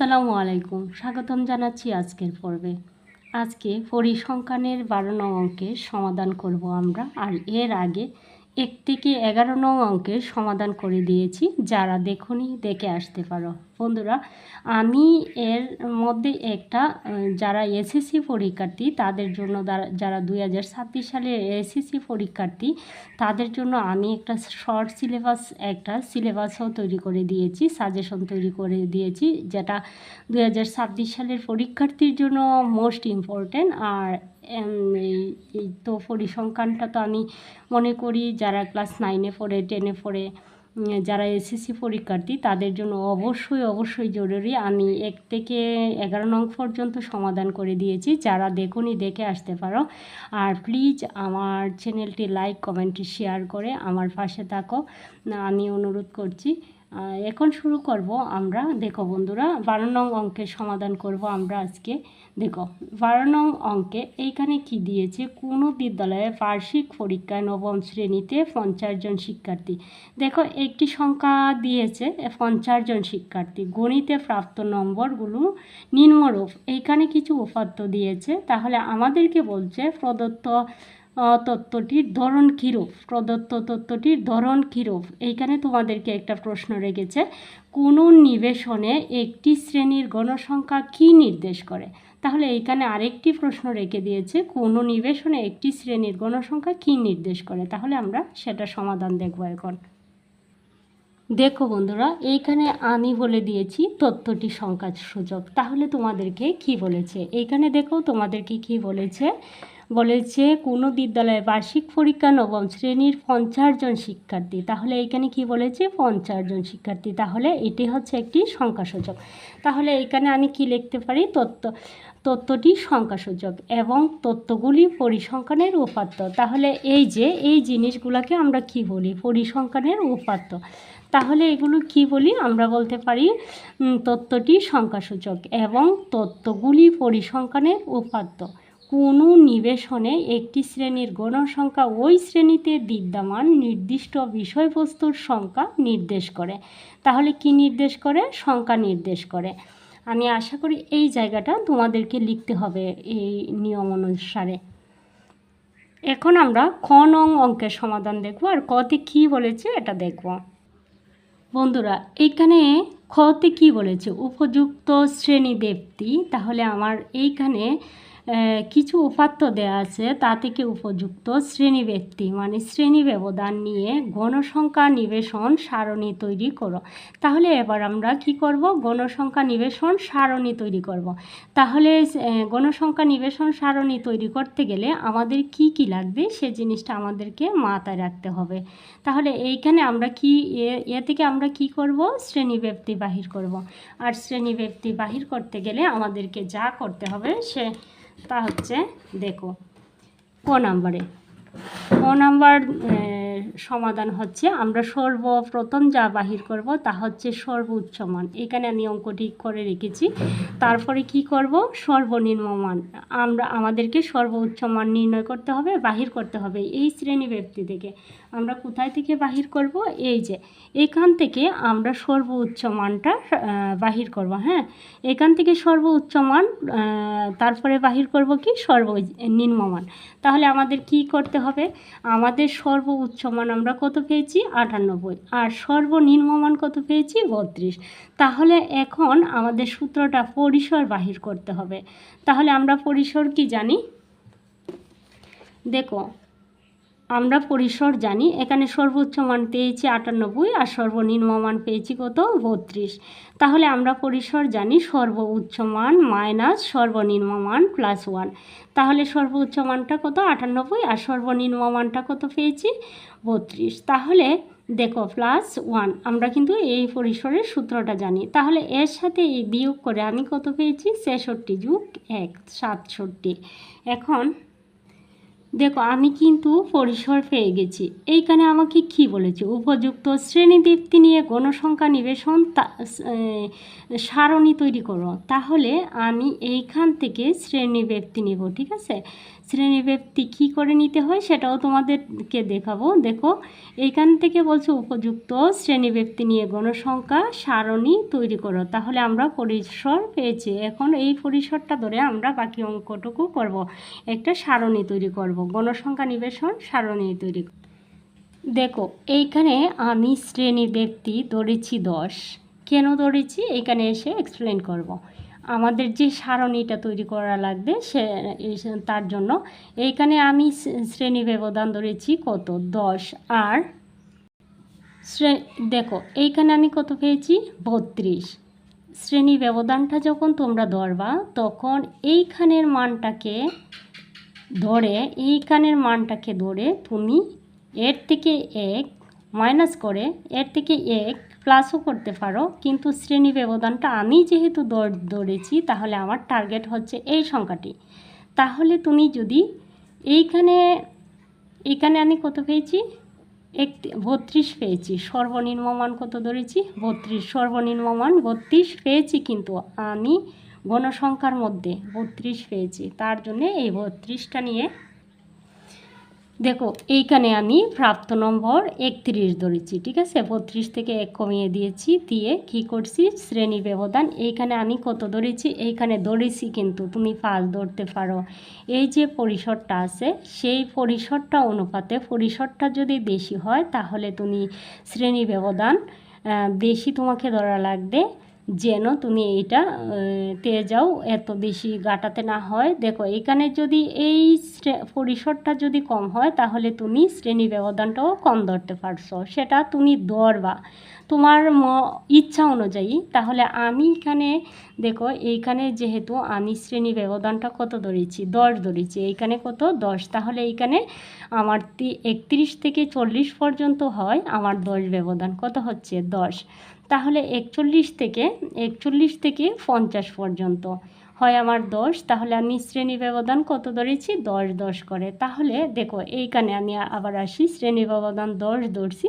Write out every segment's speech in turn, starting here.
আসসালামু আলাইকুম। স্বাগতম জানাচ্ছি আজকের পর্বে। আজকে পরিসংখ্যানের বারো নং অঙ্কের সমাধান করব আমরা। আর এর আগে এক থেকে এগারো নং অঙ্কের সমাধান করে দিয়েছি, যারা দেখুনি দেখে আসতে পারো। বন্ধুরা, আমি এর মধ্যে একটা, যারা এসএসসি পরীক্ষার্থী, তাদের জন্য যারা- দুই হাজার ছাব্বিশ সালের এসএসসি পরীক্ষার্থী, তাদের জন্য আমি একটা শর্ট সিলেবাস, একটা সিলেবাসও তৈরি করে দিয়েছি, সাজেশন তৈরি করে দিয়েছি, যেটা দুই হাজার ছাব্বিশ সালের পরীক্ষার্থীর জন্য মোস্ট ইম্পর্ট্যান্ট আর তো পরিসংখ্যানটা তো আমি মনে করি যারা ক্লাস নাইনে পড়ে টেনে পড়ে যারা এসএসসি পরীক্ষার্থী, তাদের জন্য অবশ্যই অবশ্যই জরুরি। আমি এক থেকে এগারো নং পর্যন্ত সমাধান করে দিয়েছি। যারা দেখুনি, দেখে আসতে পারো। আর প্লিজ আমার চ্যানেলটি লাইক কমেন্ট শেয়ার করে আমার পাশে থাকো। আমি অনুরোধ করছি এখন শুরু করব আমরা। দেখো বন্ধুরা, বারো নং অঙ্কের সমাধান করব আমরা আজকে। দেখো বারো নং অঙ্কে এইখানে কি দিয়েছে? কোনো বিদ্যালয়ে বার্ষিক পরীক্ষায় নবম শ্রেণীতে পঞ্চাশ জন শিক্ষার্থী। দেখো, একটি সংখ্যা দিয়েছে পঞ্চাশ জন শিক্ষার্থী। গণিতে প্রাপ্ত নম্বরগুলো নিম্নরূপ। এইখানে কিছু উপাত্ত দিয়েছে। তাহলে আমাদেরকে বলছে প্রদত্ত তত্ত্বটির ধরন কীরূপ? প্রদত্ত তত্ত্বটির ধরন কীরূপ? এইখানে তোমাদেরকে একটা প্রশ্ন রেখেছে। কোনো নিবেশনে একটি শ্রেণির গণসংখ্যা কী নির্দেশ করে? তাহলে এইখানে আরেকটি প্রশ্ন রেখে দিয়েছে, কোনো নিবেশনে একটি শ্রেণির গণসংখ্যা কী নির্দেশ করে? তাহলে আমরা সেটা সমাধান দেখব এখন। দেখো বন্ধুরা, এইখানে আমি বলে দিয়েছি তথ্যটি সংখ্যা সূচক। তাহলে তোমাদেরকে কি বলেছে? এইখানে দেখো তোমাদেরকে কি বলেছে? বলেছে কোনো বিদ্যালয়ে বার্ষিক পরীক্ষা নবম শ্রেণির পঞ্চাশ জন শিক্ষার্থী। তাহলে এইখানে কি বলেছে? পঞ্চাশ জন শিক্ষার্থী। তাহলে এটি হচ্ছে একটি সংখ্যাসূচক। তাহলে এইখানে আমি কি লিখতে পারি? তথ্য তথ্যটি সংখ্যাসূচক এবং তথ্যগুলি পরিসংখ্যানের উপাত্ত। তাহলে এই যে, এই জিনিসগুলোকে আমরা কি বলি? পরিসংখ্যানের উপাত্ত। তাহলে এগুলো কি বলি? আমরা বলতে পারি তথ্যটি সংখ্যাসূচক এবং তথ্যগুলি পরিসংখ্যানের উপাত্ত। কোনো নিবেশনে একটি শ্রেণির গণসংখ্যা ওই শ্রেণীতে বিদ্যমান নির্দিষ্ট বিষয়বস্তুর সংখ্যা নির্দেশ করে। তাহলে কি নির্দেশ করে? সংখ্যা নির্দেশ করে। আমি আশা করি এই জায়গাটা তোমাদেরকে লিখতে হবে এই নিয়ম অনুসারে। এখন আমরা খ নং অঙ্কের সমাধান দেখব আর কতে কি বলেছে এটা দেখব। বন্ধুরা, এইখানে খতে কি বলেছে? উপযুক্ত শ্রেণি ব্যক্তি তাহলে আমার এইখানে কিছু উপাত্ত দেওয়া আছে, তা থেকে উপযুক্ত শ্রেণি ব্যক্তি মানে শ্রেণি ব্যবধান নিয়ে গণসংখ্যা নিবেশন সারণী তৈরি করো। তাহলে এবার আমরা কি করব? গণসংখ্যা নিবেশন সারণী তৈরি করব। তাহলে গণসংখ্যা নিবেশন সারণী তৈরি করতে গেলে আমাদের কি কি লাগবে? সে জিনিসটা আমাদেরকে মাথায় রাখতে হবে। তাহলে এইখানে আমরা কি এ- থেকে আমরা কি করব? শ্রেণি ব্যক্তি বাহির করব। আর শ্রেণি ব্যক্তি বাহির করতে গেলে আমাদেরকে যা করতে হবে, সে তা হচ্ছে, দেখো, ক নাম্বারে। ক নাম্বার সমাধান হচ্ছে, আমরা সর্বপ্রথম যা বাহির করব তা হচ্ছে সর্বোচ্চ মান। এখানে আমি অঙ্কটি করে রেখেছি। তারপরে কি করব? সর্বনিম্ন মান আমরা, আমাদেরকে সর্বোচ্চ মান নির্ণয় করতে হবে, বাহির করতে হবে এই শ্রেণি ব্যক্তি থেকে। আমরা কোথায় থেকে বাহির করব? এই যে, এখান থেকে আমরা সর্বোচ্চ মানটা বাহির করব হ্যাঁ? এখান থেকে সর্বোচ্চ মান তারপরে বাহির করব কি? সর্বনিম্ন মান। তাহলে আমাদের কি করতে হবে? আমাদের সর্বোচ্চ মান আমরা কত পেয়েছি? আটানব্বই। আর সর্বনিম্ন মান কত পেয়েছি? বত্রিশ। তাহলে এখন আমাদের সূত্রটা পরিসর বাহির করতে হবে। তাহলে আমরা পরিসর কি জানি? দেখো আমরা পরিসর জানি। এখানে সর্বোচ্চ মান পেয়েছি আটানব্বই আর সর্বনিম্ন মান পেয়েছি কত? বত্রিশ। তাহলে আমরা পরিসর জানি সর্বোচ্চ মান মাইনাস সর্বনিম্ন মান প্লাস ওয়ান। তাহলে সর্বোচ্চ মানটা কত? আটানব্বই আর সর্বনিম্ন মানটা কত পেয়েছি? বত্রিশ। তাহলে দেখো প্লাস ওয়ান। আমরা কিন্তু এই পরিসরের সূত্রটা জানি। তাহলে এর সাথে এই বিয়োগ করে আমি কত পেয়েছি? ছেষট্টি যুগ এক, সাতষট্টি। এখন দেখো, আমি কিন্তু পরিসর পেয়ে গেছি। এইখানে আমাকে কি বলেছে? উপযুক্ত শ্রেণি ব্যক্তি নিয়ে গণসংখ্যা নিবেশন সারণী তৈরি করো। তাহলে আমি এইখান থেকে শ্রেণি ব্যক্তি নিব, ঠিক আছে? শ্রেণি ব্যক্তি কী করে নিতে হয় সেটাও তোমাদেরকে দেখাবো। দেখো, এইখান থেকে বলছে উপযুক্ত শ্রেণি ব্যক্তি নিয়ে গণসংখ্যা সারণী তৈরি করো। তাহলে আমরা পরিসর পেয়েছি। এখন এই পরিসরটা ধরে আমরা বাকি অঙ্কটুকু করব। একটা সারণী তৈরি করব। গণসংখ্যা নিবেশন, সারণী তৈরি দেখো, এইখানে আমি শ্রেণি ব্যক্তি ধরেছি দশ। কেন ধরেছি? এখানে এসে এক্সপ্লেন করব। আমাদের যে সারণীটা তৈরি করা লাগবে, সে তার জন্য। এইখানে আমি শ্রেণি ব্যবধান ধরেছি কত? দশ। আর শ্রে- দেখো, এইখানে আমি কত পেয়েছি? বত্রিশ। শ্রেণি ব্যবধানটা যখন তোমরা ধরবা, তখন এইখানের মানটাকে ধরে, এইখানের মানটাকে ধরে তুমি এর থেকে এক মাইনাস করে, এর থেকে এক প্লাসও করতে পারো, কিন্তু শ্রেণি ব্যবধানটা আমি যেহেতু দর- ধরেছি তাহলে আমার টার্গেট হচ্ছে এই সংখ্যাটি। তাহলে তুমি যদি এইখানে এইখানে আমি কত পেয়েছি? এক বত্রিশ পেয়েছি। সর্বনিম্ন মান কত ধরেছি? বত্রিশ। সর্বনিম্ন মান বত্রিশ পেয়েছি কিন্তু আমি গণসংখ্যার মধ্যে বত্রিশ পেয়েছি। তার জন্য এই বত্রিশটা নিয়ে দেখো, এইখানে আমি প্রাপ্ত নম্বর একত্রিশ ধরেছি, ঠিক আছে? বত্রিশ থেকে এক কমিয়ে দিয়েছি, দিয়ে কি করছি? শ্রেণি ব্যবধান, এইখানে আমি কত ধরেছি? এইখানে ধরেছি কিন্তু, তুমি পাঁচ ধরতে পারো। এই যে পরিসরটা আছে, সেই পরিসরটা অনুপাতে, পরিসরটা যদি বেশি হয়, তাহলে তুমি শ্রেণি ব্যবধান বেশি তোমাকে ধরা লাগবে যেন তুমি এইটা পেয়ে যাও, এত বেশি গাটাতে না হয়। দেখো, এখানে যদি এই পরিসরটা যদি কম হয়, তাহলে তুমি শ্রেণি ব্যবধানটাও কম ধরতে পারছ। সেটা তুমি ধরবা। তোমার ইচ্ছা অনুযায়ী। তাহলে আমি এখানে, দেখো, এইখানে যেহেতু আমি শ্রেণি ব্যবধানটা কত ধরেছি? দশ ধরেছি। এইখানে কত? দশ। তাহলে এইখানে আমার তি- একত্রিশ থেকে চল্লিশ পর্যন্ত হয় আমার দশ ব্যবধান। কত হচ্ছে? দশ। তাহলে একচল্লিশ থেকে একচল্লিশ থেকে পঞ্চাশ পর্যন্ত। হয় আমার দশ, তাহলে আমি শ্রেণি ব্যবধান কত ধরেছি? দশ দশ করে। তাহলে দেখো, এইখানে আমি আবার আসি, শ্রেণি ব্যবধান দশ ধরছি।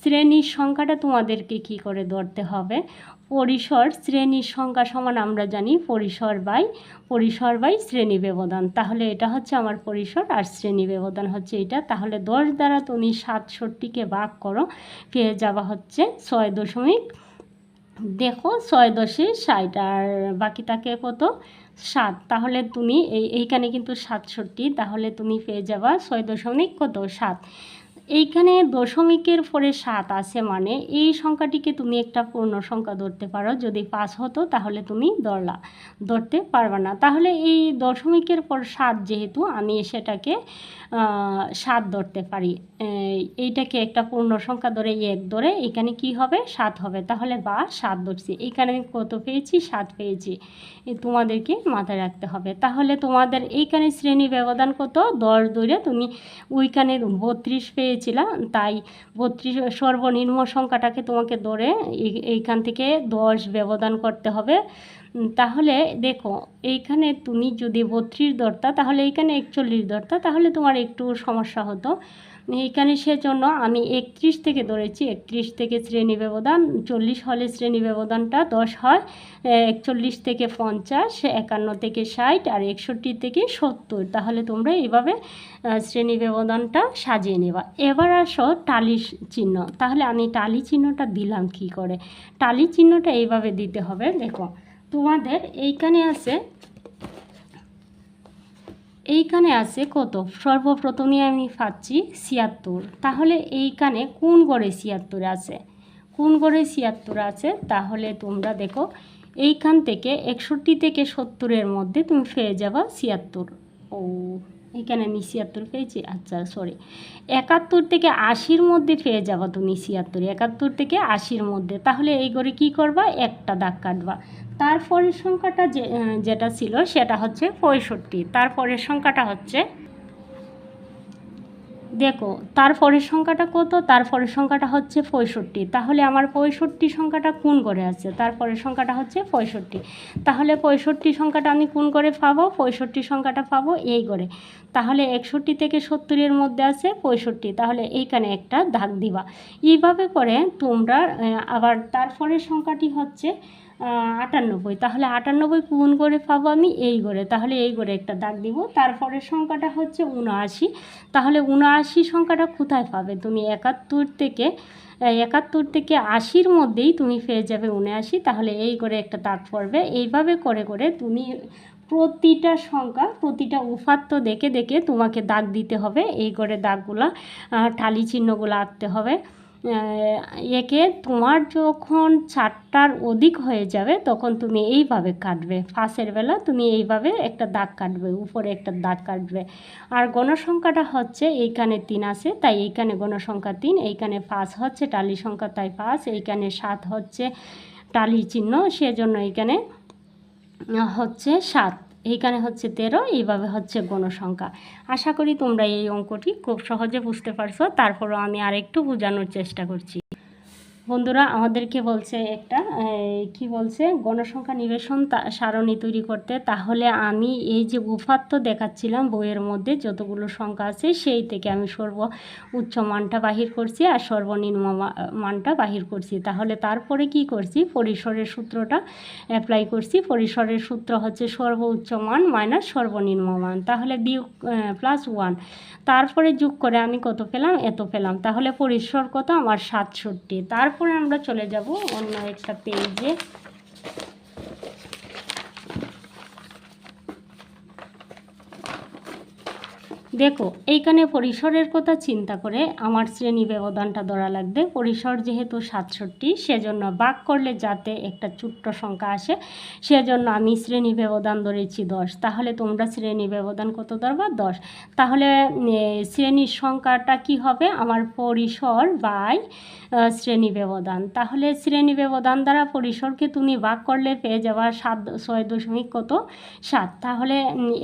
শ্রেণির সংখ্যাটা তোমাদেরকে কি করে ধরতে হবে? পরিসর শ্রেণির সংখ্যা সমান আমরা জানি পরিসর বাই পরিসর বাই শ্রেণি ব্যবধান। তাহলে এটা হচ্ছে আমার পরিসর আর শ্রেণি ব্যবধান হচ্ছে এটা। তাহলে দশ দ্বারা তুমি সাতষট্টিকে ভাগ করো, পেয়ে যাওয়া হচ্ছে ছয় দশমিক, দেখো ছয় দশে ষাট আর বাকি থাকে কত? সাত। তাহলে তুমি এই, এইখানে কিন্তু সাতষট্টি, তাহলে তুমি পেয়ে যাবা ছয় দশমিক কত? সাত। এইখানে দশমিকের পরে সাত আছে মানে এই সংখ্যাটিকে তুমি একটা পূর্ণ সংখ্যা ধরতে পারো। যদি পাঁচ হতো তাহলে তুমি ধরলা, ধরতে পারবে না। তাহলে এই দশমিকের পর সাত যেহেতু আমি সেটাকে সাত ধরতে পারি। এইটাকে একটা পূর্ণ সংখ্যা ধরে এক ধরে এখানে কি হবে? সাত হবে। তাহলে বা সাত ধরছি। এইখানে আমি কত পেয়েছি? সাত পেয়েছি। তোমাদেরকে মাথায় রাখতে হবে। তাহলে তোমাদের এইখানে শ্রেণি ব্যবধান কত? দশ ধরে তুমি ওইখানে বত্রিশ পেয়েছিলা তাই বত্রিশ, সর্বনিম্ন সংখ্যাটাকে তোমাকে ধরে এই- এইখান থেকে দশ ব্যবধান করতে হবে। তাহলে দেখো, এইখানে তুমি যদি বত্রিশ ধরতা, তাহলে এইখানে একচল্লিশ ধরতা, তাহলে তোমার একটু সমস্যা হতো। এইখানে সেজন্য আমি একত্রিশ থেকে ধরেছি, একত্রিশ থেকে শ্রেণি ব্যবধান, চল্লিশ হলে শ্রেণি ব্যবধানটা দশ হয়, একচল্লিশ থেকে পঞ্চাশ, একান্ন থেকে ষাট আর একষট্টি থেকে সত্তর। তাহলে তোমরা এইভাবে শ্রেণি ব্যবধানটা সাজিয়ে নেবা। এবার আসো টালি চিহ্ন। তাহলে আমি টালি চিহ্নটা দিলাম কি করে? টালি চিহ্নটা এইভাবে দিতে হবে। দেখো, তোমাদের এইখানে আছে এইখানে আছে কত? সর্বপ্রথমে আমি পাচ্ছি ছিয়াত্তর। তাহলে এইখানে কোন গড়ে ছিয়াত্তর আছে? কোন গড়ে ছিয়াত্তর আছে? তাহলে তোমরা দেখো, এইখান থেকে একষট্টি থেকে সত্তরের মধ্যে তুমি পেয়ে যাবা ছিয়াত্তর। ও এখানে আমি ছিয়াত্তর পেয়েছি? আচ্ছা সরি একাত্তর থেকে আশির মধ্যে পেয়ে যাবা তুমি ছিয়াত্তর। একাত্তর থেকে আশির মধ্যে। তাহলে এই করে কি করবা? একটা দাগ কাটবা। তারপরের সংখ্যাটা যে যেটা ছিল সেটা হচ্ছে পঁয়ষট্টি। তারপরের সংখ্যাটা হচ্ছে, দেখো, তারপরের সংখ্যাটা কত? তারপরের সংখ্যাটা হচ্ছে পঁয়ষট্টি। তাহলে আমার পঁয়ষট্টি সংখ্যাটা কোন করে আছে? তারপরের সংখ্যাটা হচ্ছে পঁয়ষট্টি। তাহলে পঁয়ষট্টি সংখ্যাটা আমি কোন করে পাবো? পঁয়ষট্টি সংখ্যাটা পাবো এই করে তাহলে একষট্টি থেকে সত্তরের মধ্যে আছে পঁয়ষট্টি। তাহলে এইখানে একটা দাগ দিবা। এইভাবে করে তোমরা আবার তারপরের সংখ্যাটি হচ্ছে আটানব্বই। তাহলে আটানব্বই গুণ করে পাবো আমি এই করে তাহলে এই করে একটা দাগ দিব। তারপরের সংখ্যাটা হচ্ছে উনআশি তাহলে উনআশি সংখ্যাটা কোথায় পাবে? তুমি একাত্তর থেকে একাত্তর থেকে আশির মধ্যেই তুমি পেয়ে যাবে উনআশি তাহলে এই করে একটা দাগ পড়বে। এইভাবে করে করে তুমি প্রতিটা সংখ্যা, প্রতিটা উপাত্ত দেখে দেখে তোমাকে দাগ দিতে হবে। এই করে দাগগুলা টালি চিহ্নগুলো আঁকতে হবে। একে তোমার যখন চারটার অধিক হয়ে যাবে, তখন তুমি এইভাবে কাটবে। ফাঁসের বেলা তুমি এইভাবে একটা দাগ কাটবে, উপরে একটা দাগ কাটবে। আর গণসংখ্যাটা হচ্ছে এইখানে তিন আছে, তাই এইখানে গণসংখ্যা তিন, এইখানে পাঁচ হচ্ছে টালি সংখ্যা, তাই পাঁচ, এইখানে সাত হচ্ছে টালি চিহ্ন, সেজন্য এইখানে হচ্ছে সাত। এইখানে হচ্ছে তেরো, এইভাবে হচ্ছে গণসংখ্যা। আশা করি তোমরা এই অঙ্কটি খুব সহজে বুঝতে পারছ। তারপরও আমি আরেকটু বোঝানোর চেষ্টা করছি। বন্ধুরা, আমাদেরকে বলছে একটা কি বলছে? গণসংখ্যা নিবেশন সারণী তৈরি করতে। তাহলে আমি এই যে উপাত্ত দেখাচ্ছিলাম বইয়ের মধ্যে যতগুলো সংখ্যা আছে, সেই থেকে আমি সর্ব উচ্চ মানটা বাহির করছি আর সর্বনিম্ন মানটা বাহির করছি। তাহলে তারপরে কি করছি? পরিসরের সূত্রটা অ্যাপ্লাই করছি। পরিসরের সূত্র হচ্ছে সর্বোচ্চ মান মাইনাস সর্বনিম্ন মান। তাহলে বিয়োগ প্লাস ওয়ান তারপরে যোগ করে আমি কত পেলাম? এত পেলাম। তাহলে পরিসর কত? আমার সাতষট্টি। তারপরে আমরা চলে যাব অন্য একটা পেজে দেখো, এইখানে পরিসরের কথা চিন্তা করে আমার শ্রেণি ব্যবধানটা ধরা লাগবে। পরিসর যেহেতু সাতষট্টি, সেজন্য বাক করলে যাতে একটা ছোট্ট সংখ্যা আসে, সেজন্য আমি শ্রেণি ব্যবধান ধরেছি দশ। তাহলে তোমরা শ্রেণি ব্যবধান কত ধরবা? দশ। তাহলে শ্রেণির সংখ্যাটা কি হবে? আমার পরিসর বাই শ্রেণি ব্যবধান। তাহলে শ্রেণি ব্যবধান দ্বারা পরিসরকে তুমি ভাগ করলে পেয়ে যাওয়া সাত, ছয় দশমিক কত? সাত। তাহলে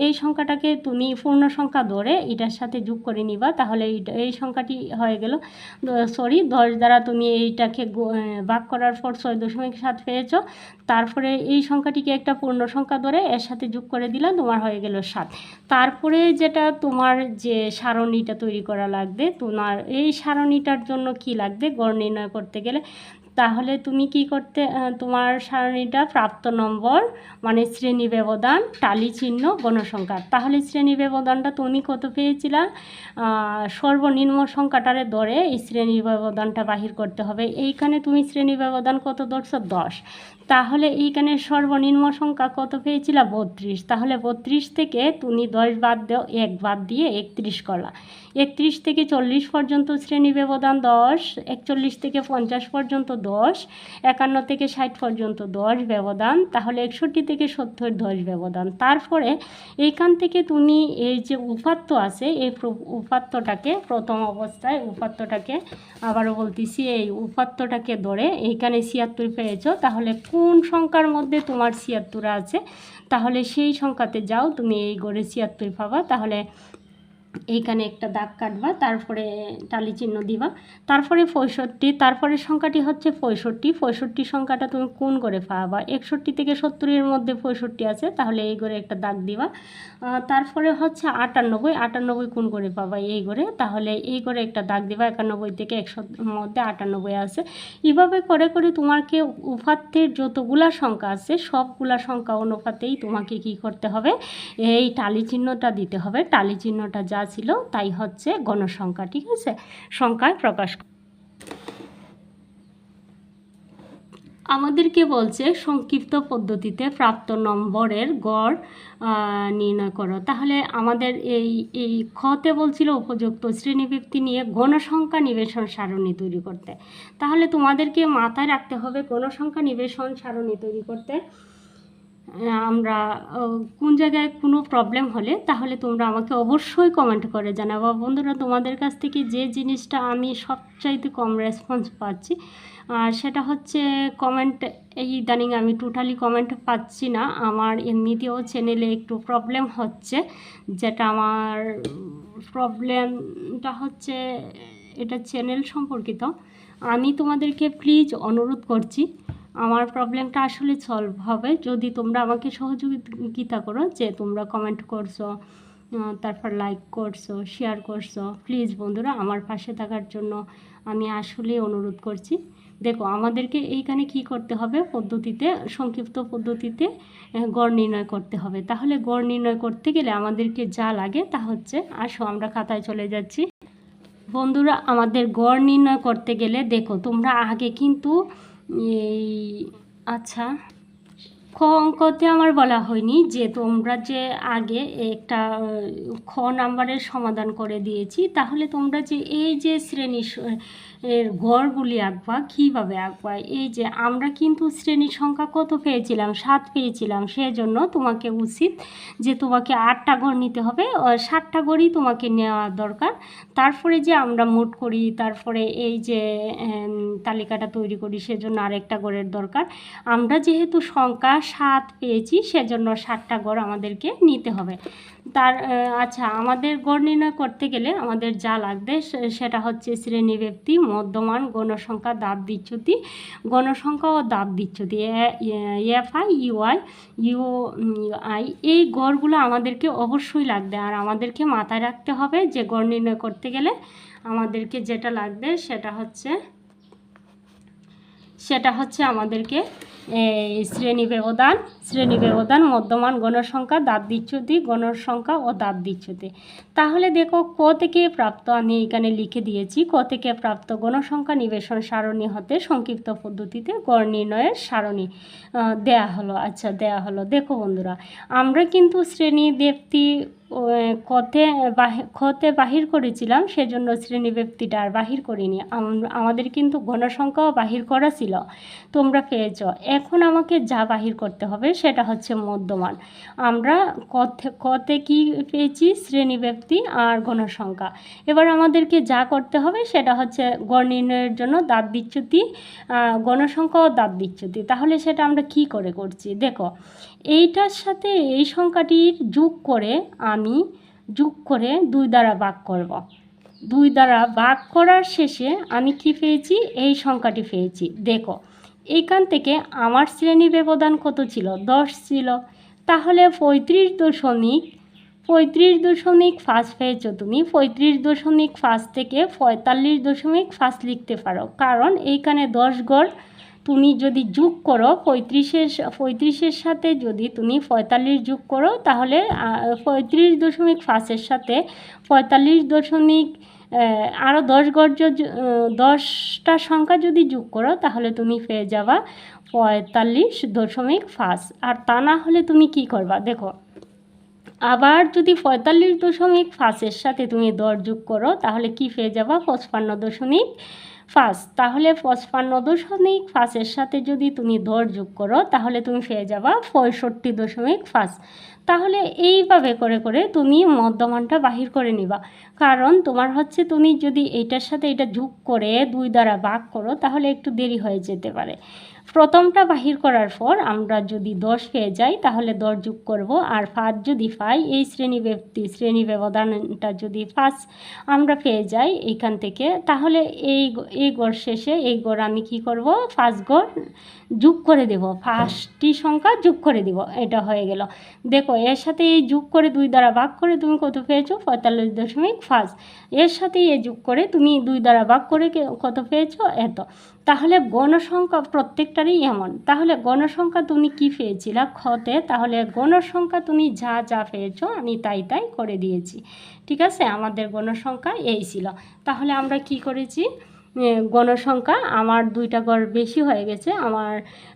এই সংখ্যাটাকে তুমি পূর্ণ সংখ্যা ধরে এটার সাথে যোগ করে নিবা, তাহলে এই সংখ্যাটি হয়ে গেল। সরি দশ দ্বারা তুমি এইটাকে ভাগ করার পর ছয় দশমিক সাত পেয়েছ। তারপরে এই সংখ্যাটিকে একটা পূর্ণ সংখ্যা ধরে এর সাথে যোগ করে দিলাম তোমার হয়ে গেল সাত। তারপরে যেটা তোমার যে সারণীটা তৈরি করা লাগবে, তোমার এই সারণীটার জন্য কি লাগবে, গড় নির্ণয় করতে গেলে তাহলে তুমি কি করতে তোমার সারণীটা প্রাপ্ত নম্বর মানে শ্রেণি ব্যবধান, টালি চিহ্ন, গণসংখ্যা। তাহলে শ্রেণি ব্যবধানটা তুমি কত পেয়েছিলা? সর্বনিম্ন সংখ্যাটারে ধরে এই শ্রেণি ব্যবধানটা বাহির করতে হবে। এইখানে তুমি শ্রেণি ব্যবধান কত ধরছো? দশ। তাহলে এইখানে সর্বনিম্ন সংখ্যা কত পেয়েছিলা? বত্রিশ। তাহলে বত্রিশ থেকে তুমি দশ বাদ দাও, এক বাদ দিয়ে একত্রিশ করলা। একত্রিশ থেকে চল্লিশ পর্যন্ত শ্রেণি ব্যবধান দশ, একচল্লিশ থেকে পঞ্চাশ পর্যন্ত দশ, একান্ন থেকে ষাট পর্যন্ত দশ ব্যবধান, তাহলে একষট্টি থেকে সত্তর দশ ব্যবধান। তারপরে এইখান থেকে তুমি এই যে উপাত্ত আছে, এই উপাত্তটাকে, প্রথম অবস্থায় উপাত্তটাকে আবারও বলতেছি, এই উপাত্তটাকে ধরে এইখানে ছিয়াত্তর পেয়েছ, তাহলে কোন সংখ্যার মধ্যে তোমার ছিয়াত্তর আছে? তাহলে সেই সংখ্যাতে যাও, তুমি এই গড়ে ছিয়াত্তর পাবা। তাহলে এইখানে একটা দাগ কাটবা, তারপরে টালি চিহ্ন দিবা। তারপরে পঁয়ষট্টি, তারপরে সংখ্যাটি হচ্ছে পঁয়ষট্টি। পঁয়ষট্টি সংখ্যাটা তুমি কোন করে পাবা? একষট্টি থেকে সত্তরের মধ্যে পঁয়ষট্টি আছে, তাহলে এই করে একটা দাগ দিবা। তারপরে হচ্ছে আটানব্বই। আটানব্বই কোন করে পাবা এই করে? তাহলে এই করে একটা দাগ দিবা, একানব্বই থেকে একশোর মধ্যে আটানব্বই আছে। এভাবে করে করে তোমাকে উপাত্তের যতগুলা সংখ্যা আছে, সবগুলা সংখ্যা অনুপাতেই তোমাকে কি করতে হবে? এই টালি চিহ্নটা দিতে হবে। টালি চিহ্নটা যা ছিল, তাই হচ্ছে গণসংখ্যা, ঠিক আছে? সংখ্যায় প্রকাশ আমাদেরকে বলছে সংক্ষিপ্ত পদ্ধতিতে প্রাপ্ত নম্বরের গড় নির্ণয় করো। তাহলে আমাদের এই এই খতে বলছিল উপযুক্ত শ্রেণীবৃত্তি নিয়ে গণসংখ্যা নিবেশন সারণী তৈরি করতে। তাহলে তোমাদেরকে মাথায় রাখতে হবে গণসংখ্যা নিবেশন সারণী তৈরি করতে। আমরা কোন জায়গায় কোনো প্রবলেম হলে তাহলে তোমরা আমাকে অবশ্যই কমেন্ট করে জানাব। বন্ধুরা, তোমাদের কাছ থেকে যে জিনিসটা আমি সবচাইতে কম রেসপন্স পাচ্ছি, আর সেটা হচ্ছে কমেন্ট এই ইদানিং আমি টোটালি কমেন্ট পাচ্ছি না। আমার এমনিতেও চ্যানেলে একটু প্রবলেম হচ্ছে, যেটা আমার প্রবলেমটা হচ্ছে, এটা চ্যানেল সম্পর্কিত। আমি তোমাদেরকে প্লিজ অনুরোধ করছি আমার প্রবলেমটা আসলে সলভ হবে। যদি তোমরা আমাকে সহযোগিতা করো যে তোমরা কমেন্ট করছ তারপর লাইক করছ শেয়ার করছ প্লিজ বন্ধুরা আমার পাশে থাকার জন্য আমি আসলে অনুরোধ করছি। দেখো, আমাদেরকে এইখানে কি করতে হবে? পদ্ধতিতে, সংক্ষিপ্ত পদ্ধতিতে গড় নির্ণয় করতে হবে। তাহলে গড় নির্ণয় করতে গেলে আমাদেরকে যা লাগে তা হচ্ছে, আসো আমরা খাতায় চলে যাচ্ছি। বন্ধুরা, আমাদের গড় নির্ণয় করতে গেলে দেখো, তোমরা আগে কিন্তু এই আচ্ছা। খ অঙ্কতে আমার বলা হয়নি যে তোমরা যে আগে একটা, খ নাম্বারের সমাধান করে দিয়েছি, তাহলে তোমরা যে এই যে শ্রেণি এর গড়গুলি আঁকবা, কীভাবে আঁকবা? এই যে আমরা কিন্তু শ্রেণির সংখ্যা কত পেয়েছিলাম? সাত পেয়েছিলাম। সেজন্য তোমাকে উচিত যে তোমাকে আটটা ঘর নিতে হবে। সাতটা গড়ই তোমাকে নেওয়া দরকার। তারপরে যে আমরা মোট করি, তারপরে এই যে তালিকাটা তৈরি করি, সেজন্য আরেকটা গড়ের দরকার। আমরা যেহেতু সংখ্যা সাত পেয়েছি, সেজন্য সাতটা গড় আমাদেরকে নিতে হবে। তার আচ্ছা আমাদের গড় নির্ণয় করতে গেলে আমাদের যা লাগবে সেটা হচ্ছে শ্রেণীব্যক্তি মধ্যমান, গণসংখ্যা, দাব বিচ্যুতি। গণসংখ্যা ও দাব বিচ্যুতি F, I UI U, I, এই গড়গুলো আমাদেরকে অবশ্যই লাগবে। আর আমাদেরকে মাথায় রাখতে হবে যে গড় নির্ণয় করতে গেলে আমাদেরকে যেটা লাগবে সেটা হচ্ছে সেটা হচ্ছে আমাদেরকে শ্রেণি ব্যবধান শ্রেণি ব্যবধান, মধ্যমান গণসংখ্যা, দাঁত বিচ্যুতি, গণসংখ্যা ও দাঁত বিচ্যুতি। তাহলে দেখো ক থেকে প্রাপ্ত আমি এখানে লিখে দিয়েছি, ক থেকে প্রাপ্ত গণসংখ্যা নিবেশন সারণী হতে সংক্ষিপ্ত পদ্ধতিতে গড় নির্ণয়ের সারণী দেয়া হলো আচ্ছা দেয়া হলো। দেখো বন্ধুরা, আমরা কিন্তু শ্রেণি, ব্যক্তি বাহি- খতে বাহির করেছিলাম, সেজন্য শ্রেণি ব্যক্তিটা আর বাহির করিনি। আমাদের কিন্তু গণসংখ্যাও বাহির করা ছিল। তোমরা পেয়েছ। এখন আমাকে যা বাহির করতে হবে, সেটা হচ্ছে মধ্যমান। আমরা কতে কতে কি পেয়েছি? শ্রেণি ব্যক্তি আর গণসংখ্যা এবার আমাদেরকে যা করতে হবে, সেটা হচ্ছে গড় নির্ণয়ের জন্য দাঁত বিচ্যুতি গণসংখ্যা ও দাঁত বিচ্যুতি। তাহলে সেটা আমরা কি করে করছি? দেখো এইটার সাথে এই সংখ্যাটির যোগ করে আমি যোগ করে দুই দ্বারা ভাগ করব। দুই দ্বারা ভাগ করার শেষে আমি কি পেয়েছি? এই সংখ্যাটি পেয়েছি। দেখো, এইখান থেকে আমার শ্রেণি ব্যবধান কত ছিল? দশ ছিল। তাহলে পঁয়ত্রিশ দশমিক পঁয়ত্রিশ দশমিক পাঁচ পেয়েছ তুমি। পঁয়ত্রিশ দশমিক পাঁচ থেকে পঁয়তাল্লিশ দশমিক পাঁচ লিখতে পারো। কারণ এইখানে দশ গড় তুমি যদি যোগ করো, পঁয়ত্রিশের পঁয়ত্রিশের সাথে যদি তুমি পঁয়তাল্লিশ যোগ করো, তাহলে পঁয়ত্রিশ দশমিক পাঁচের সাথে পঁয়তাল্লিশ দশমিক আরও দশ গর্জ দশটা সংখ্যা যদি যোগ করো, তাহলে তুমি পেয়ে যাবা পঁয়তাল্লিশ দশমিক পাঁচ। আর তা না হলে তুমি কি করবা? দেখো, আবার যদি পঁয়তাল্লিশ দশমিক পাঁচের সাথে তুমি দশ যোগ করো, তাহলে কি পেয়ে যাবা? পঁচপান্ন দশমিক পাঁচ তাহলে পঁচপান্ন দশমিক ফাঁসের সাথে যদি তুমি দর যোগ করো, তাহলে তুমি পেয়ে যাবা পঁয়ষট্টি দশমিক ফাঁস। তাহলে এইভাবে করে করে তুমি মধ্যমানটা বাহির করে নিবা। কারণ তোমার হচ্ছে তুমি যদি এইটার সাথে এটা যোগ করে দুই দ্বারা ভাগ করো, তাহলে একটু দেরি হয়ে যেতে পারে। প্রথমটা বাহির করার পর আমরা যদি দশ পেয়ে যাই, তাহলে দশ যোগ করব। আর পাঁচ যদি পাই, এই শ্রেণি ব্যক্তি, শ্রেণি ব্যবধানটা যদি পাঁচ আমরা পেয়ে যাই এইখান থেকে, তাহলে এই এই গড় শেষে এই গড় আমি কি করব? পাঁচ গড় যোগ করে দেব। পাঁচটি সংখ্যা যোগ করে দিব। এটা হয়ে গেল। দেখো, এর সাথে এই যোগ করে দুই দ্বারা ভাগ করে তুমি কত পেয়েছ? পঁয়তাল্লিশ দশমিক পাঁচ। এর সাথে এই যোগ করে তুমি দুই দ্বারা ভাগ করে কত পেয়েছ? এত। তাহলে গণসংখ্যা প্রত্যেকটারই এমন। তাহলে গণসংখ্যা তুমি কি পেয়েছিলা? খতে তাহলে গণসংখ্যা তুমি যা যা পেয়েছ, আমি তাই তাই করে দিয়েছি। ঠিক আছে? আমাদের গণসংখ্যা এই ছিল। তাহলে আমরা কি করেছি? গণসংখ্যা আমার দুইটা গড় বেশি হয়ে গেছে। আমার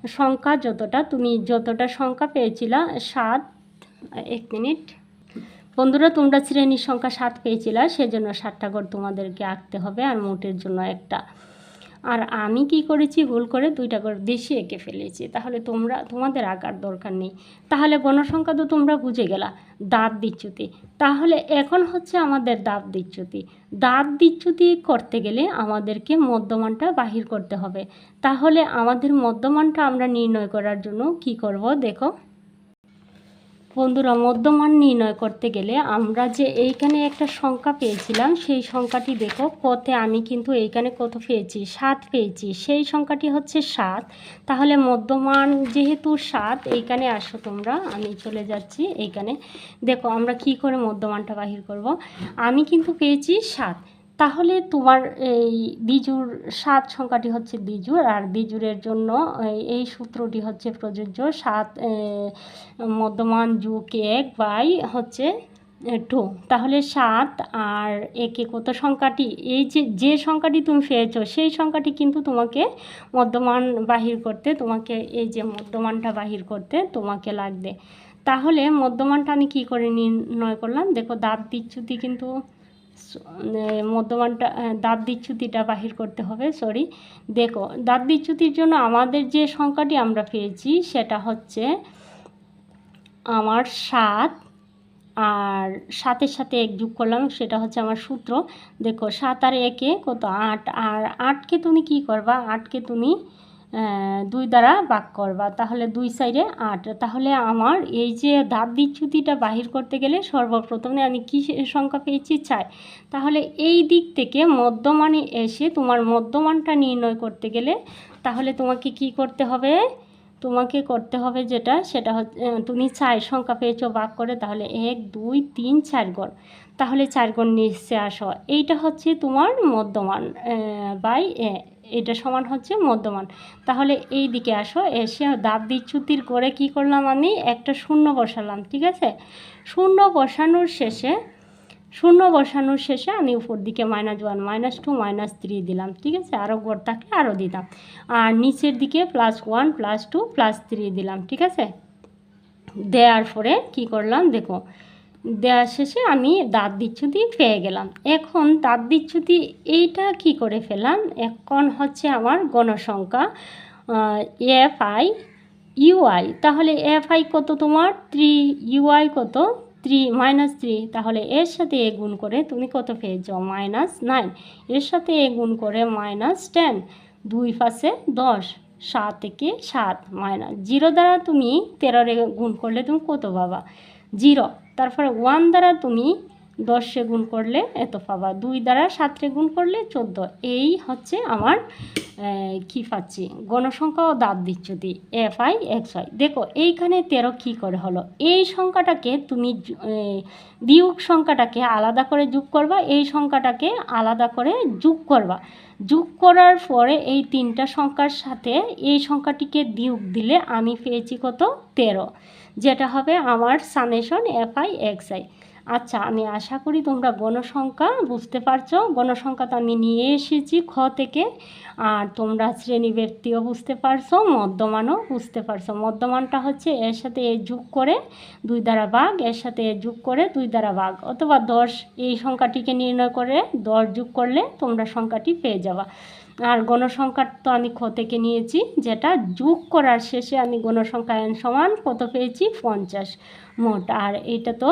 সংখ্যা যতটা, তুমি যতটা সংখ্যা পেয়েছিলা, সাত, এক মিনিট। বন্ধুরা, তোমরা শ্রেণির সংখ্যা সাত পেয়েছিলা, সেজন্য সাতটা গড় তোমাদেরকে আঁকতে হবে আর মোটের জন্য একটা। আর আমি কি করেছি, ভুল করে দুইটা করে বেশি এঁকে ফেলেছি। তাহলে তোমরা, তোমাদের আঁকার দরকার নেই। তাহলে গণসংখ্যা তো তোমরা বুঝে গেলা, দাঁত বিচ্যুতি। তাহলে এখন হচ্ছে আমাদের দাঁত বিচ্যুতি। দাঁত বিচ্যুতি করতে গেলে আমাদেরকে মধ্যমানটা বাহির করতে হবে। তাহলে আমাদের মধ্যমানটা আমরা নির্ণয় করার জন্য কি করব, দেখো। বন্ধুরা, মধ্যমান নির্ণয় করতে গেলে আমরা যে এইখানে একটা সংখ্যা পেয়েছিলাম, সেই সংখ্যাটি দেখো কতে আমি কিন্তু এইখানে কত পেয়েছি? সাত পেয়েছি। সেই সংখ্যাটি হচ্ছে সাত। তাহলে মধ্যমান যেহেতু সাত, এইখানে আসো তোমরা। আমি চলে যাচ্ছি এইখানে। দেখো, আমরা কি করে মধ্যমানটা বাহির করব? আমি কিন্তু পেয়েছি সাত। তাহলে তোমার এই বিজুর সাত সংখ্যাটি হচ্ছে বিজুর, আর বিজুরের জন্য এই- সূত্রটি হচ্ছে প্রযোজ্য সাত মধ্যমান যুগ এক বাই হচ্ছে টু। তাহলে সাত আর একে কত সংখ্যাটি? এই যে যে সংখ্যাটি তুমি পেয়েছ, সেই সংখ্যাটি কিন্তু তোমাকে মধ্যমান বাহির করতে, তোমাকে এই যে মধ্যমানটা বাহির করতে তোমাকে লাগবে। তাহলে মধ্যমানটা আমি কী করে নির্ণয় করলাম? দেখো দাঁত বিচ্যুতি কিন্তু মধ্যমানটা দাঁত বিচ্যুতিটা বাহির করতে হবে সরি দেখো, দাঁত বিচ্যুতির জন্য আমাদের যে সংখ্যাটি আমরা পেয়েছি সেটা হচ্ছে আমার সাত আর সাতের সাথে এক যোগ করলাম, সেটা হচ্ছে আমার সূত্র। দেখো, সাত আর একে কত? আট। আর আটকে তুমি কি করবা? আটকে তুমি দুই দ্বারা ভাগ করবা। তাহলে দুই সাইডে আট। তাহলে আমার এই যে ধাপ বিচ্যুতিটা বাহির করতে গেলে সর্বপ্রথমে আমি কি সংখ্যা পেয়েছি? চাই তাহলে এই দিক থেকে মধ্যমানে এসে তোমার মধ্যমানটা নির্ণয় করতে গেলে তাহলে তোমাকে কি করতে হবে? তোমাকে করতে হবে যেটা, সেটা হচ্ছে তুমি চার সংখ্যা পেয়েছ বাক করে তাহলে এক, দুই, তিন, চার গড় তাহলে চার গড় নিচে আসো। এইটা হচ্ছে তোমার মধ্যমান বাই এটা সমান হচ্ছে মধ্যমান। তাহলে এই দিকে আসো, এসে দাঁত বিচ্যুতির করে কি করলাম আমি? একটা শূন্য বসালাম, ঠিক আছে? শূন্য বসানোর শেষে, শূন্য বসানোর শেষে আমি উপর দিকে minus one minus two minus three দিলাম, ঠিক আছে? আরও গড় থাকলে আরও দিতাম। আর নিচের দিকে plus one plus two plus three দিলাম, ঠিক আছে? দেওয়ার পরে কি করলাম? দেখো দেওয়ার শেষে আমি দাঁত বিচ্যুতি পেয়ে গেলাম। এখন দাঁত বিচ্যুতি এইটা কি করে ফেলাম এখন হচ্ছে আমার গণসংখ্যা এফ আই ইউআই। তাহলে এফ আই কত তোমার? থ্রি ইউআই কত? থ্রি মাইনাস থ্রি তাহলে এর সাথে এ গুণ করে তুমি কত পেয়েছ? মাইনাস নাইন এর সাথে এ গুণ করে মাইনাস টেন দুই পাশে দশ। সাত থেকে সাত মাইনাস জিরো দ্বারা তুমি তেরোরে গুণ করলে তুমি কত পাবা? জিরো। তারপরে ওয়ান দ্বারা তুমি দশে গুণ করলে এত পাবা। দুই দ্বারা সাতরে গুণ করলে চোদ্দ। এই হচ্ছে আমার কি পাচ্ছি? গণসংখ্যা ও দাঁত বিচ্যুতি এফ আই এক্স ওয়াই দেখো, এইখানে তেরো কী করে হলো? এই সংখ্যাটাকে তুমি বিয়োগ সংখ্যাটাকে আলাদা করে যোগ করবা, এই সংখ্যাটাকে আলাদা করে যোগ করবা। যোগ করার পরে এই তিনটা সংখ্যার সাথে এই সংখ্যাটিকে বিয়োগ দিলে আমি পেয়েছি কত? তেরো। যেটা হবে আমার summation F I X I আচ্ছা আমি আশা করি তোমরা গণসংখ্যা বুঝতে পারছ। গণসংখ্যা তো আমি নিয়ে এসেছি খ থেকে। আর তোমরা শ্রেণি ব্যক্তিও বুঝতে পারছ, মধ্যমানও বুঝতে পারছ। মধ্যমানটা হচ্ছে এর সাথে এ যোগ করে দুই দ্বারা ভাগ, এর সাথে এ যোগ করে দুই দ্বারা ভাগ। অথবা দশ, এই সংখ্যাটিকে নির্ণয় করে দশ যোগ করলে তোমরা সংখ্যাটি পেয়ে যাবা। আর গণসংখ্যার তো আমি খ থেকে নিয়েছি, যেটা যোগ করার শেষে আমি গণসংখ্যা n সমান কত পেয়েছি? পঞ্চাশ। মোট। আর এইটা তো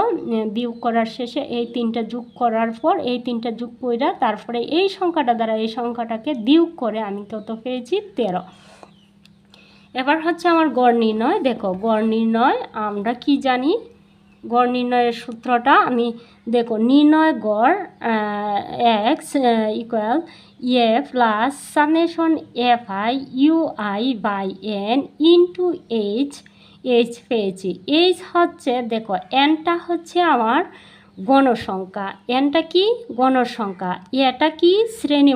বিয়োগ করার শেষে এই তিনটা যোগ করার পর, এই তিনটা যোগ কইরা তারপরে এই সংখ্যাটা দ্বারা এই সংখ্যাটাকে বিয়োগ করে আমি কত পেয়েছি? তেরো। এবার হচ্ছে আমার গড় নির্ণয়। দেখো, গড় নির্ণয় আমরা কি জানি? গড় নির্ণয়ের সূত্রটা আমি, দেখো, নির্ণয় গড় X equal A plus summation F I U I by N into H H পেয়েছি। এইচ হচ্ছে, দেখো এনটা হচ্ছে আমার গণসংখ্যা এনটা কি? গণসংখ্যা এটা কি? শ্রেণি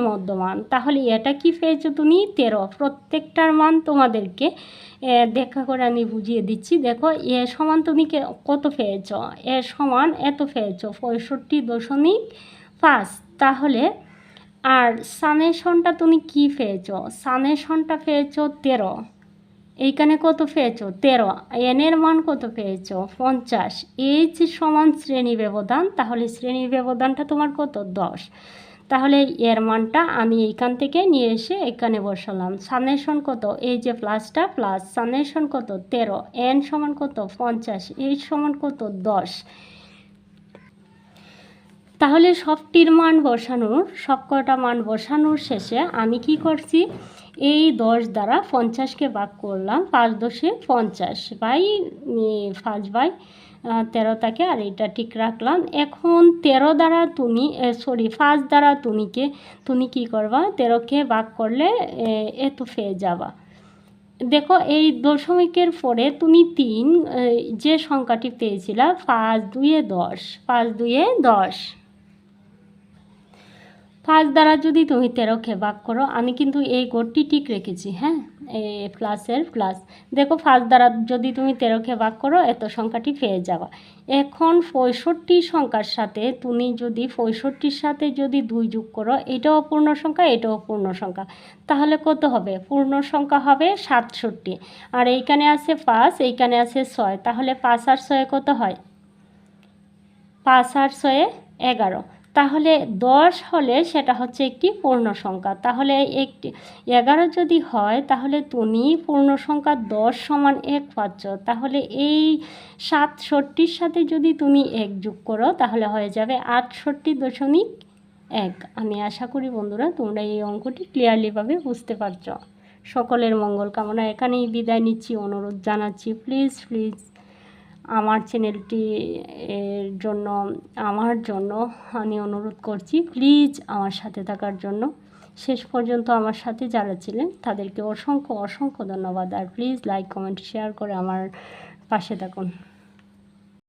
তাহলে এটা কি পেয়েছ তুমি? তেরো। প্রত্যেকটার মান তোমাদেরকে দেখা করে আমি বুঝিয়ে দিচ্ছি। দেখো এ সমান তুমি কত পেয়েছ? এ সমান এত পেয়েছ, পঁয়ষট্টি দশমিক পাঁচ। তাহলে আর সামেশনটা তুমি কি পেয়েছ? সামেশনটা পেয়েছ তেরো। এইখানে কত পেয়েছ? তেরো। এনের মান কত পেয়েছ? পঞ্চাশ। এইচ সমান শ্রেণি ব্যবধান, তাহলে শ্রেণি ব্যবধানটা তোমার কত? দশ। তাহলে এর মানটা আমি এইখান থেকে নিয়ে এসে এখানে বসালাম। সানেশন কত? এই যে প্লাসটা, প্লাস সানেশন কত? তেরো। এন সমান কত? পঞ্চাশ। এইচ সমান কত? দশ। তাহলে সবটির মান বসানোর সব কটা মান বসানোর শেষে আমি কি করছি? এই দশ দ্বারা পঞ্চাশকে ভাগ করলাম, পাঁচ দশে পঞ্চাশ। বাই পাঁচ বাই তেরো থাকে আর এটা ঠিক রাখলাম। এখন তেরো দ্বারা তুমি সরি পাঁচ দ্বারা তুমিকে, তুমি কি করবা? তেরোকে ভাগ করলে এত পেয়ে যাবা। দেখো, এই দশমিকের পরে তুমি তিন যে সংখ্যাটি পেয়েছিলা, পাঁচ দুয়ে দশ, পাঁচ দুয়ে দশ। পাঁচ দ্বারা যদি তুমি তেরোকে ভাগ করো, আমি কিন্তু এই গড়টি ঠিক রেখেছি হ্যাঁ? এ প্লাসের প্লাস। দেখো পাঁচ দ্বারা যদি তুমি তেরোকে ভাগ করো, এত সংখ্যাটি পেয়ে যাবা। এখন পঁয়ষট্টি সংখ্যার সাথে তুমি যদি, পঁয়ষট্টির সাথে যদি দুই যোগ করো, এটাও পূর্ণ সংখ্যা, এটাও পূর্ণ সংখ্যা। তাহলে কত হবে? পূর্ণ সংখ্যা হবে সাতষট্টি। আর এইখানে আছে পাঁচ, এইখানে আছে ছয়। তাহলে পাঁচ আর ছয়ে কত হয়? পাঁচ আর ছয়ে এগারো। তাহলে দশ হলে সেটা হচ্ছে একটি পূর্ণ সংখ্যা তাহলে একটি, এগারো যদি হয়, তাহলে তুমি পূর্ণ সংখ্যা দশ সমান এক পাচ্ছ। তাহলে এই সাতষট্টির সাথে যদি তুমি এক যোগ করো, তাহলে হয়ে যাবে আটষট্টি দশমিক এক। আমি আশা করি বন্ধুরা, তোমরা এই অঙ্কটি ক্লিয়ারলিভাবে বুঝতে পারছ। সকলের মঙ্গল কামনা, এখানেই বিদায় নিচ্ছি, অনুরোধ জানাচ্ছি। প্লিজ প্লিজ আমার চ্যানেলটি এর জন্য, আমার জন্য আমি অনুরোধ করছি প্লিজ আমার সাথে থাকার জন্য। শেষ পর্যন্ত আমার সাথে যারা ছিলেন, তাদেরকে অসংখ্য অসংখ্য ধন্যবাদ। আর প্লিজ লাইক কমেন্ট শেয়ার করে আমার পাশে থাকুন।